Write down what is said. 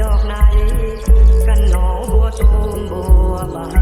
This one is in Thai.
ดอกไหน กันหนองบัวตูมบัวบาน